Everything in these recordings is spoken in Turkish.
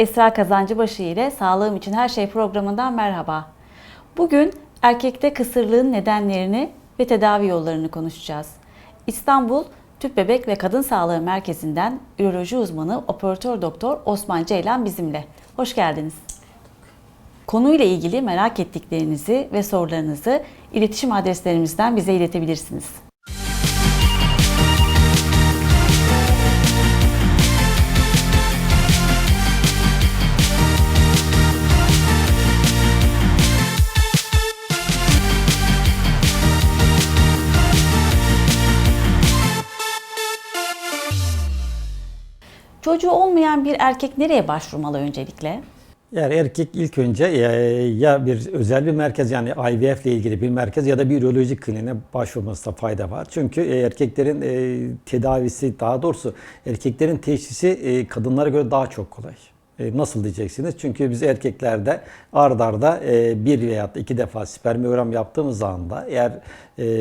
Esra Kazancıbaşı ile Sağlığım için Her Şey programından merhaba. Bugün erkekte kısırlığın nedenlerini ve tedavi yollarını konuşacağız. İstanbul Tüp Bebek ve Kadın Sağlığı Merkezi'nden üroloji uzmanı operatör doktor Osman Ceylan bizimle. Hoş geldiniz. Konuyla ilgili merak ettiklerinizi ve sorularınızı iletişim adreslerimizden bize iletebilirsiniz. Çocuğu olmayan bir erkek nereye başvurmalı öncelikle? Yani erkek ilk önce e, ya bir özel bir merkez yani IVF ile ilgili bir merkez ya da bir üroloji kliniğine başvurmasında fayda var. Çünkü e, erkeklerin e, tedavisi daha doğrusu erkeklerin teşhisi kadınlara göre daha çok kolay. Nasıl diyeceksiniz? Çünkü biz erkeklerde ard arda bir veya iki defa spermiyogram yaptığımız anda eğer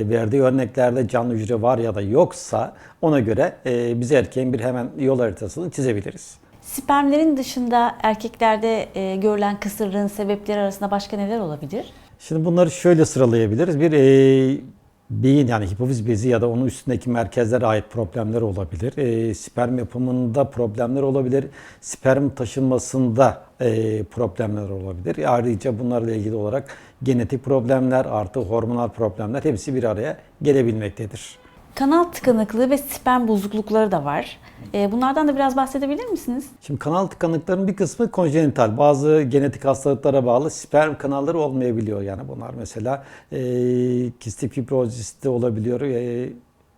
verdiği örneklerde canlı hücre var ya da yoksa ona göre biz erkeğin bir hemen yol haritasını çizebiliriz. Spermlerin dışında erkeklerde e, görülen kısırlığın sebepleri arasında başka neler olabilir? Şimdi bunları şöyle sıralayabiliriz. Bir e, beyin yani hipofiz bezi ya da onun üstündeki merkezlere ait problemler olabilir. E, sperm yapımında problemler olabilir. Sperm taşınmasında e, problemler olabilir. Ayrıca bunlarla ilgili olarak genetik problemler artı hormonal problemler hepsi bir araya gelebilmektedir. Kanal tıkanıklığı ve sperm bozuklukları da var. E, bunlardan da biraz bahsedebilir misiniz? Şimdi kanal tıkanıklarının bir kısmı konjenital. Bazı genetik hastalıklara bağlı sperm kanalları olmayabiliyor. Yani bunlar mesela e, kistik fibrozis de olabiliyor. E,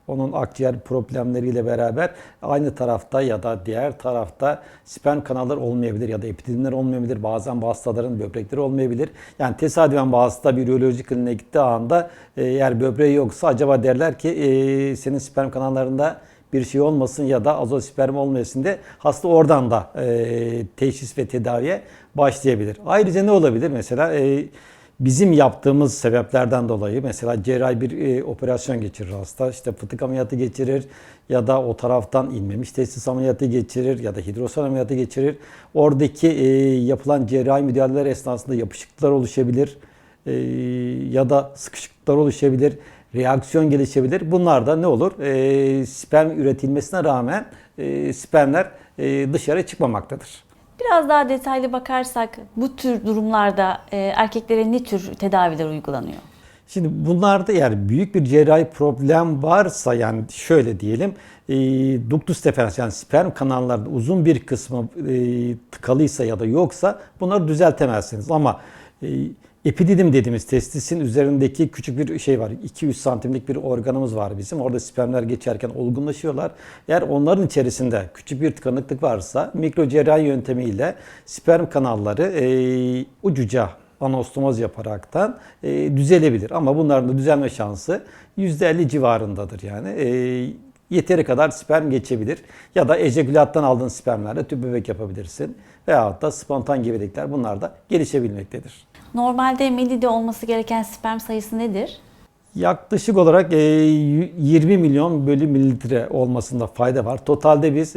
onun akciğer problemleriyle beraber aynı tarafta ya da diğer tarafta sperm kanalları olmayabilir ya da epididimler olmayabilir. Bazen bu hastaların böbrekleri olmayabilir. Yani tesadüfen bu hasta bir üroloji kliniğine gittiği anda e, eğer böbreği yoksa acaba derler ki e, senin sperm kanallarında bir şey olmasın ya da azosperm olmasın de hasta oradan da e, teşhis ve tedaviye başlayabilir. Ayrıca ne olabilir? Mesela e, bizim yaptığımız sebeplerden dolayı mesela cerrahi bir e, operasyon geçirir hasta. İşte fıtık ameliyatı geçirir ya da o taraftan inmemiş testis ameliyatı geçirir ya da hidrosal ameliyatı geçirir. Oradaki e, yapılan cerrahi müdahaleler esnasında yapışıklıklar oluşabilir e, ya da sıkışıklıklar oluşabilir reaksiyon gelişebilir. Bunlar da ne olur? E, sperm üretilmesine rağmen e, spermler e, dışarı çıkmamaktadır. Biraz daha detaylı bakarsak bu tür durumlarda e, erkeklere ne tür tedaviler uygulanıyor? Şimdi bunlarda eğer büyük bir cerrahi problem varsa yani şöyle diyelim e, ductus deferens yani sperm kanallarda uzun bir kısmı e, tıkalıysa ya da yoksa bunları düzeltemezsiniz ama e, Epididim dediğimiz testisin üzerindeki küçük bir şey var. 200 santimlik bir organımız var bizim. Orada spermler geçerken olgunlaşıyorlar. Eğer onların içerisinde küçük bir tıkanıklık varsa mikro cerrahi yöntemiyle sperm kanalları e, ucuca anastomoz yaparaktan e, düzelebilir. Ama bunların da düzelme şansı %50 civarındadır yani. E, yeteri kadar sperm geçebilir. Ya da ejekülattan aldığın spermlerle tüp bebek yapabilirsin. Veyahut da spontan gebelikler bunlar da gelişebilmektedir. Normalde Medi'de olması gereken sperm sayısı nedir? Yaklaşık olarak 20 milyon bölü mililitre olmasında fayda var. Totalde biz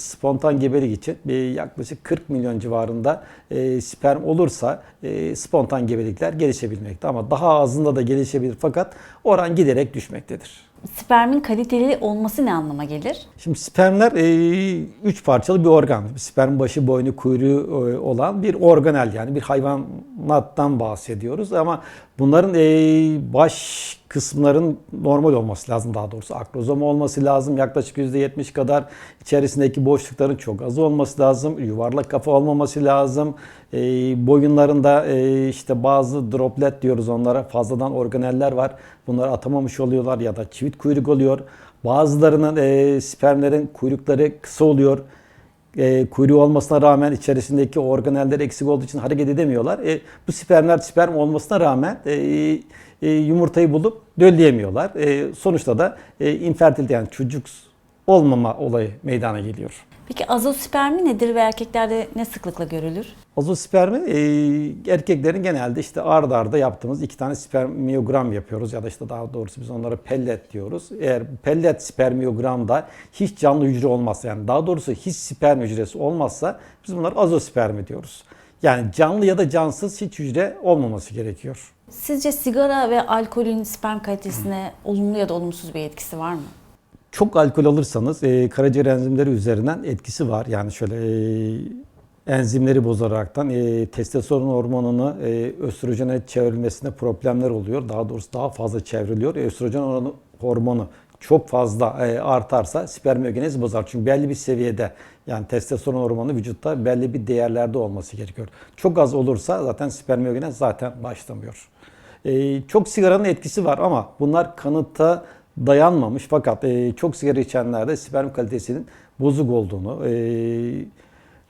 spontan gebelik için yaklaşık 40 milyon civarında sperm olursa spontan gebelikler gelişebilmekte. Ama daha azında da gelişebilir fakat oran giderek düşmektedir. Spermin kaliteli olması ne anlama gelir? Şimdi spermler e, üç parçalı bir organ. Sperm başı, boynu, kuyruğu e, olan bir organel yani bir hayvanattan bahsediyoruz. Ama bunların e, baş kısımların normal olması lazım daha doğrusu. Akrozom olması lazım. Yaklaşık %70 kadar içerisindeki boşlukların çok az olması lazım. Yuvarlak kafa olmaması lazım. E, boyunlarında e, işte bazı droplet diyoruz onlara. Fazladan organeller var. Bunları atamamış oluyorlar ya da çivit kuyruk oluyor. Bazılarının e, spermlerin kuyrukları kısa oluyor. E, kuyruğu olmasına rağmen içerisindeki organeller eksik olduğu için hareket edemiyorlar. E, bu spermler sperm olmasına rağmen e, e, yumurtayı bulup dölleyemiyorlar. E, sonuçta da e, infertilite yani çocuk olmama olayı meydana geliyor. Peki azospermi nedir ve erkeklerde ne sıklıkla görülür? Azospermi e, erkeklerin genelde işte ard arda yaptığımız iki tane spermiyogram yapıyoruz ya da işte daha doğrusu biz onlara pellet diyoruz. Eğer pellet spermiyogramda hiç canlı hücre olmazsa yani daha doğrusu hiç sperm hücresi olmazsa biz bunlara azospermi diyoruz. Yani canlı ya da cansız hiç hücre olmaması gerekiyor. Sizce sigara ve alkolün sperm kalitesine olumlu ya da olumsuz bir etkisi var mı? Çok alkol alırsanız e, karaciğer enzimleri üzerinden etkisi var. Yani şöyle e, enzimleri bozaraktan e, testosteron hormonunu e, östrojene çevrilmesinde problemler oluyor. Daha doğrusu daha fazla çevriliyor. E, östrojen oranı- hormonu çok fazla e, artarsa spermiyogenezi bozar. Çünkü belli bir seviyede yani testosteron hormonu vücutta belli bir değerlerde olması gerekiyor. Çok az olursa zaten spermiyogenez zaten başlamıyor. E, çok sigaranın etkisi var ama bunlar kanıta dayanmamış fakat e, çok sigara içenlerde sperm kalitesinin bozuk olduğunu, e,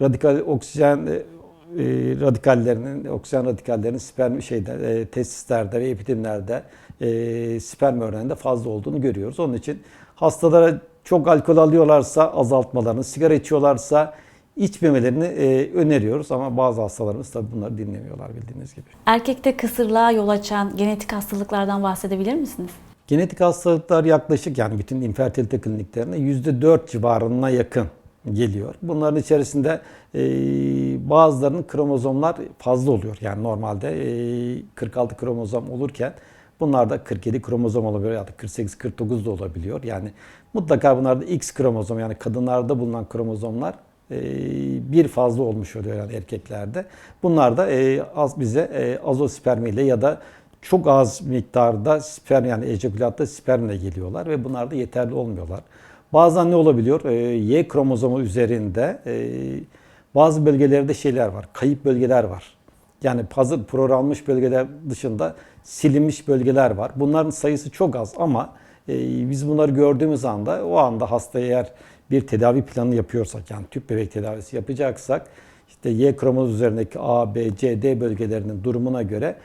radikal oksijen e, radikallerinin, oksijen radikallerinin sperm şeyde, e, testislerde ve epidemlerde e, sperm oranında fazla olduğunu görüyoruz. Onun için hastalara çok alkol alıyorlarsa azaltmalarını, sigara içiyorlarsa içmemelerini e, öneriyoruz ama bazı hastalarımız tabii bunları dinlemiyorlar bildiğiniz gibi. Erkekte kısırlığa yol açan genetik hastalıklardan bahsedebilir misiniz? Genetik hastalıklar yaklaşık yani bütün infertilite kliniklerine %4 civarına yakın geliyor. Bunların içerisinde e, bazılarının kromozomlar fazla oluyor. Yani normalde e, 46 kromozom olurken bunlarda 47 kromozom olabiliyor ya da 48-49 da olabiliyor. Yani mutlaka bunlarda X kromozom yani kadınlarda bulunan kromozomlar e, bir fazla olmuş oluyor yani erkeklerde. Bunlar da e, az bize e, azospermiyle ya da çok az miktarda sperm yani ejekülatta spermle geliyorlar ve bunlar da yeterli olmuyorlar. Bazen ne olabiliyor? Ee, Y kromozomu üzerinde e, bazı bölgelerde şeyler var, kayıp bölgeler var. Yani hazır programlanmış bölgeler dışında silinmiş bölgeler var. Bunların sayısı çok az ama e, biz bunları gördüğümüz anda o anda hastaya eğer bir tedavi planı yapıyorsak yani tüp bebek tedavisi yapacaksak işte Y kromozomu üzerindeki A, B, C, D bölgelerinin durumuna göre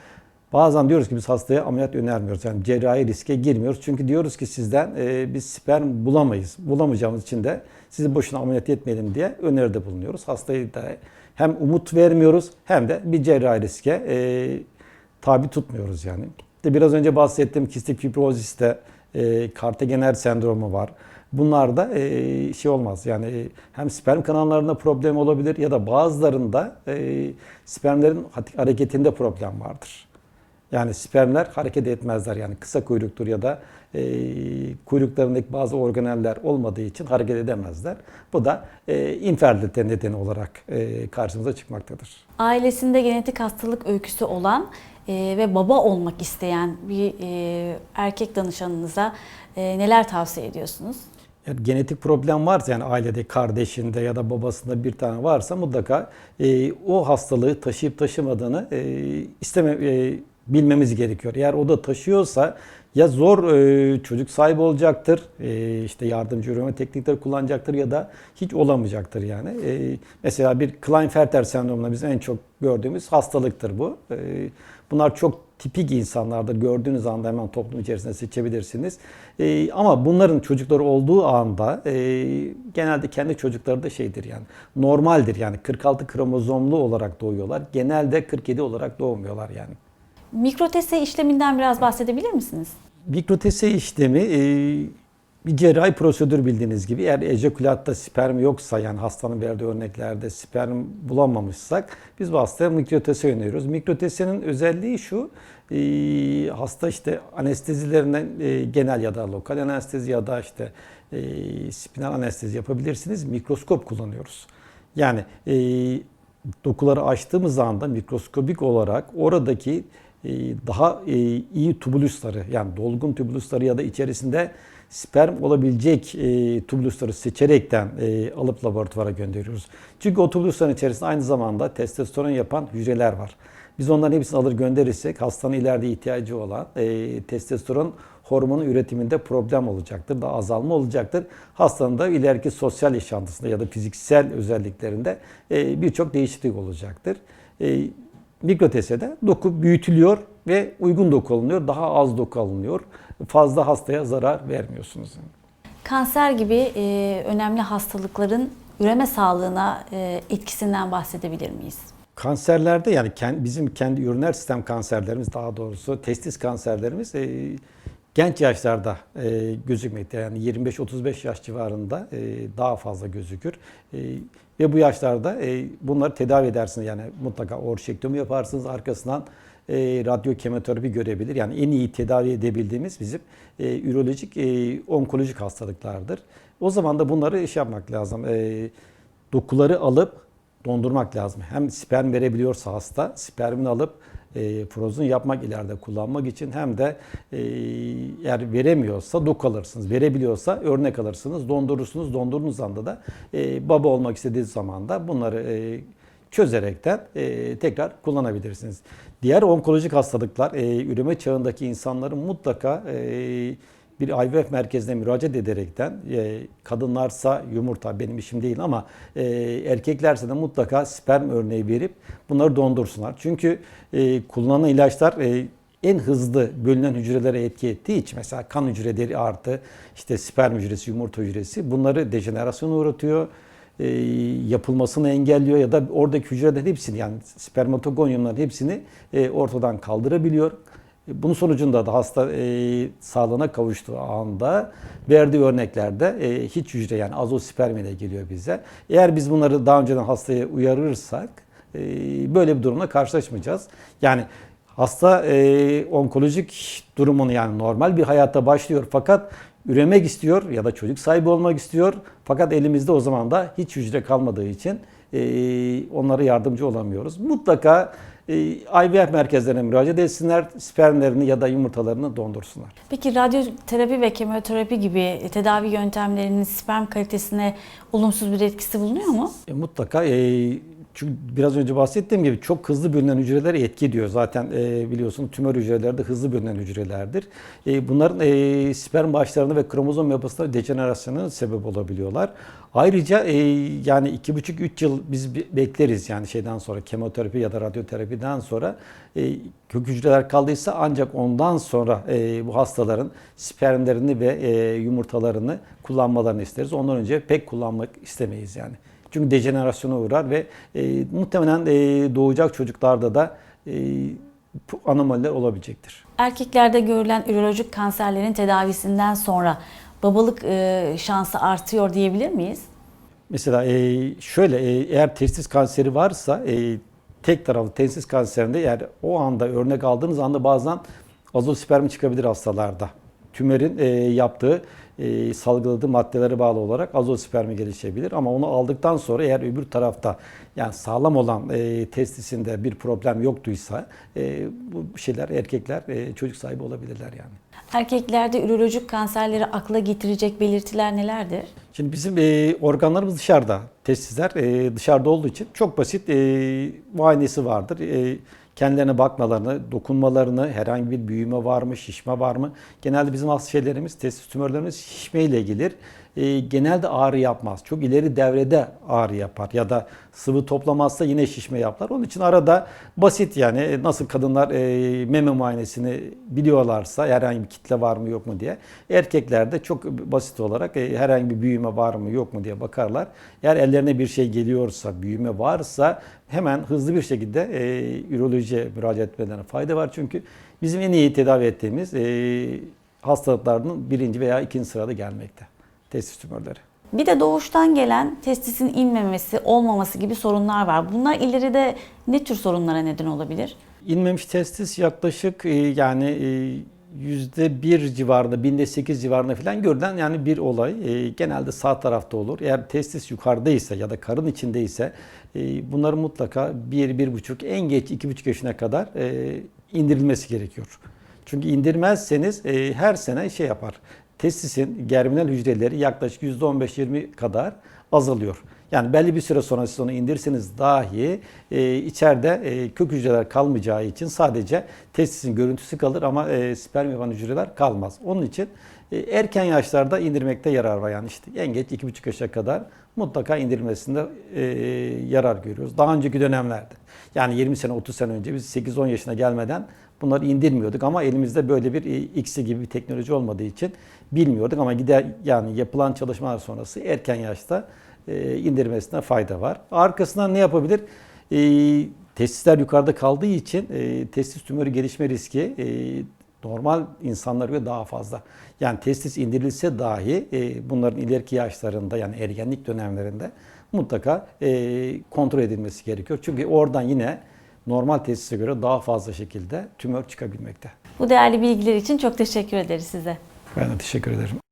Bazen diyoruz ki biz hastaya ameliyat önermiyoruz. Yani cerrahi riske girmiyoruz. Çünkü diyoruz ki sizden e, biz sperm bulamayız. Bulamayacağımız için de sizi boşuna ameliyat etmeyelim diye öneride bulunuyoruz. Hastayı da hem umut vermiyoruz hem de bir cerrahi riske e, tabi tutmuyoruz yani. De biraz önce bahsettiğim kistik fibroziste e, Kartegener sendromu var. Bunlarda e, şey olmaz yani e, hem sperm kanallarında problem olabilir ya da bazılarında e, spermlerin hareketinde problem vardır. Yani spermler hareket etmezler yani kısa kuyruktur ya da e, kuyruklarındaki bazı organeller olmadığı için hareket edemezler. Bu da e, infertilite nedeni olarak e, karşımıza çıkmaktadır. Ailesinde genetik hastalık öyküsü olan e, ve baba olmak isteyen bir e, erkek danışanınıza e, neler tavsiye ediyorsunuz? Yani genetik problem varsa yani ailede kardeşinde ya da babasında bir tane varsa mutlaka e, o hastalığı taşıyıp taşımadığını e, isteme e, bilmemiz gerekiyor. Eğer o da taşıyorsa ya zor e, çocuk sahibi olacaktır, e, işte yardımcı üreme teknikleri kullanacaktır ya da hiç olamayacaktır yani. E, mesela bir Klinefelter sendromuna biz en çok gördüğümüz hastalıktır bu. Bunlar çok tipik insanlardır. Gördüğünüz anda hemen toplum içerisinde seçebilirsiniz. Ama bunların çocukları olduğu anda genelde kendi çocukları da şeydir yani normaldir yani 46 kromozomlu olarak doğuyorlar. Genelde 47 olarak doğmuyorlar yani. Mikrotese işleminden biraz bahsedebilir misiniz? Mikrotese işlemi e, bir cerrahi prosedür bildiğiniz gibi. Eğer ejekülatta sperm yoksa yani hastanın verdiği örneklerde sperm bulamamışsak biz bu hastaya mikrotese öneriyoruz. Mikrotesenin özelliği şu e, hasta işte anestezilerinden e, genel ya da lokal anestezi ya da işte spinal anestezi yapabilirsiniz. Mikroskop kullanıyoruz. Yani dokuları açtığımız anda mikroskobik olarak oradaki daha e, iyi tubulüsleri yani dolgun tubulüsleri ya da içerisinde sperm olabilecek e, tubulüsleri seçerekten e, alıp laboratuvara gönderiyoruz. Çünkü o tubulüslerin içerisinde aynı zamanda testosteron yapan hücreler var. Biz onların hepsini alır gönderirsek hastanın ileride ihtiyacı olan e, testosteron hormonu üretiminde problem olacaktır, daha azalma olacaktır. Hastanın da ileriki sosyal yaşantısında ya da fiziksel özelliklerinde birçok değişiklik olacaktır. E, mikrotesede doku büyütülüyor ve uygun doku alınıyor, daha az doku alınıyor. Fazla hastaya zarar vermiyorsunuz. Kanser gibi e, önemli hastalıkların üreme sağlığına e, etkisinden bahsedebilir miyiz? Kanserlerde yani kend- bizim kendi üriner sistem kanserlerimiz daha doğrusu testis kanserlerimiz e, genç yaşlarda e, gözükmekte. Yani 25-35 yaş civarında e, daha fazla gözükür. E, ve bu yaşlarda e, bunları tedavi edersiniz. Yani mutlaka orşektomi yaparsınız arkasından e, radyo kemoterapi görebilir. Yani en iyi tedavi edebildiğimiz bizim e, ürolojik, e, onkolojik hastalıklardır. O zaman da bunları iş yapmak lazım. E, dokuları alıp dondurmak lazım. Hem sperm verebiliyorsa hasta, spermini alıp e, prozun yapmak ileride kullanmak için hem de e, eğer veremiyorsa doku alırsınız. Verebiliyorsa örnek alırsınız, dondurursunuz. Dondurduğunuz anda da e, baba olmak istediği zaman da bunları e, çözerekten e, tekrar kullanabilirsiniz. Diğer onkolojik hastalıklar, e, üreme çağındaki insanların mutlaka e, bir IVF merkezine müracaat ederekten e, kadınlarsa yumurta benim işim değil ama e, erkeklerse de mutlaka sperm örneği verip bunları dondursunlar. Çünkü e, kullanılan ilaçlar e, en hızlı bölünen hücrelere etki ettiği için mesela kan hücreleri artı işte sperm hücresi, yumurta hücresi bunları dejenerasyona uğratıyor e, yapılmasını engelliyor ya da oradaki hücrelerin hepsini yani spermatogonyumların hepsini e, ortadan kaldırabiliyor. E, Bunun sonucunda da hasta e, sağlığına kavuştuğu anda verdiği örneklerde e, hiç hücre yani azosperm ile geliyor bize. Eğer biz bunları daha önceden hastaya uyarırsak e, böyle bir durumla karşılaşmayacağız. Yani hasta e, onkolojik durumunu yani normal bir hayata başlıyor fakat üremek istiyor ya da çocuk sahibi olmak istiyor. Fakat elimizde o zaman da hiç hücre kalmadığı için e, onlara yardımcı olamıyoruz. Mutlaka IVF merkezlerine müracaat etsinler, spermlerini ya da yumurtalarını dondursunlar. Peki radyoterapi ve kemoterapi gibi tedavi yöntemlerinin sperm kalitesine olumsuz bir etkisi bulunuyor mu? E, mutlaka e, çünkü biraz önce bahsettiğim gibi çok hızlı bölünen hücreler etki ediyor. Zaten e, biliyorsun tümör hücreleri de hızlı bölünen hücrelerdir. E, bunların e, sperm başlarında ve kromozom yapısında dejenerasyona sebep olabiliyorlar. Ayrıca e, yani 2,5-3 yıl biz be- bekleriz yani şeyden sonra kemoterapi ya da radyoterapiden sonra e, kök hücreler kaldıysa ancak ondan sonra e, bu hastaların spermlerini ve e, yumurtalarını kullanmalarını isteriz. Ondan önce pek kullanmak istemeyiz yani. Çünkü dejenerasyona uğrar ve e, muhtemelen e, doğacak çocuklarda da e, anomaliler olabilecektir. Erkeklerde görülen ürolojik kanserlerin tedavisinden sonra babalık e, şansı artıyor diyebilir miyiz? Mesela e, şöyle e, eğer testis kanseri varsa e, tek taraflı testis kanserinde eğer o anda örnek aldığınız anda bazen azospermi çıkabilir hastalarda. Tümörün e, yaptığı e, salgıladığı maddelere bağlı olarak azospermi gelişebilir ama onu aldıktan sonra eğer öbür tarafta yani sağlam olan e, testisinde bir problem yoktuysa e, bu şeyler erkekler e, çocuk sahibi olabilirler yani. Erkeklerde ürolojik kanserleri akla getirecek belirtiler nelerdir? Şimdi bizim e, organlarımız dışarıda. Testisler e, dışarıda olduğu için çok basit e, muayenesi vardır. E, kendilerine bakmalarını, dokunmalarını, herhangi bir büyüme var mı, şişme var mı? Genelde bizim hasta şeylerimiz, testis tümörlerimiz şişmeyle gelir. E, genelde ağrı yapmaz. Çok ileri devrede ağrı yapar ya da sıvı toplamazsa yine şişme yapar. Onun için arada basit yani e, nasıl kadınlar e, meme muayenesini biliyorlarsa herhangi bir kitle var mı yok mu diye. Erkeklerde çok basit olarak e, herhangi bir büyüme var mı yok mu diye bakarlar. Eğer ellerine bir şey geliyorsa, büyüme varsa hemen hızlı bir şekilde e, ürolojiye müracaat etmelerine fayda var. Çünkü bizim en iyi tedavi ettiğimiz e, hastalıklarının birinci veya ikinci sırada gelmekte. Testis tümörleri. Bir de doğuştan gelen testisin inmemesi, olmaması gibi sorunlar var. Bunlar ileride ne tür sorunlara neden olabilir? İnmemiş testis yaklaşık e, yani e, yüzde bir civarında, binde sekiz civarında falan görülen yani bir olay. E, genelde sağ tarafta olur. Eğer testis yukarıdaysa ya da karın içindeyse e, bunların mutlaka bir, bir buçuk, en geç iki buçuk yaşına kadar e, indirilmesi gerekiyor. Çünkü indirmezseniz e, her sene şey yapar. Testisin germinal hücreleri yaklaşık %15-20 kadar azalıyor. Yani belli bir süre sonra siz onu indirseniz dahi e, içeride e, kök hücreler kalmayacağı için sadece testisin görüntüsü kalır ama e, sperm yapan hücreler kalmaz. Onun için e, erken yaşlarda indirmekte yarar var. Yani işte en geç 2,5 yaşa kadar mutlaka indirilmesinde e, yarar görüyoruz. Daha önceki dönemlerde yani 20 sene 30 sene önce biz 8-10 yaşına gelmeden bunları indirmiyorduk ama elimizde böyle bir e, X'i gibi bir teknoloji olmadığı için bilmiyorduk ama gider yani yapılan çalışmalar sonrası erken yaşta e, indirmesine fayda var. Arkasından ne yapabilir? E, testisler yukarıda kaldığı için testis tümörü gelişme riski normal insanlara göre daha fazla. Yani testis indirilse dahi bunların ileriki yaşlarında yani ergenlik dönemlerinde mutlaka kontrol edilmesi gerekiyor. Çünkü oradan yine normal testise göre daha fazla şekilde tümör çıkabilmekte. Bu değerli bilgiler için çok teşekkür ederiz size. Ben de teşekkür ederim.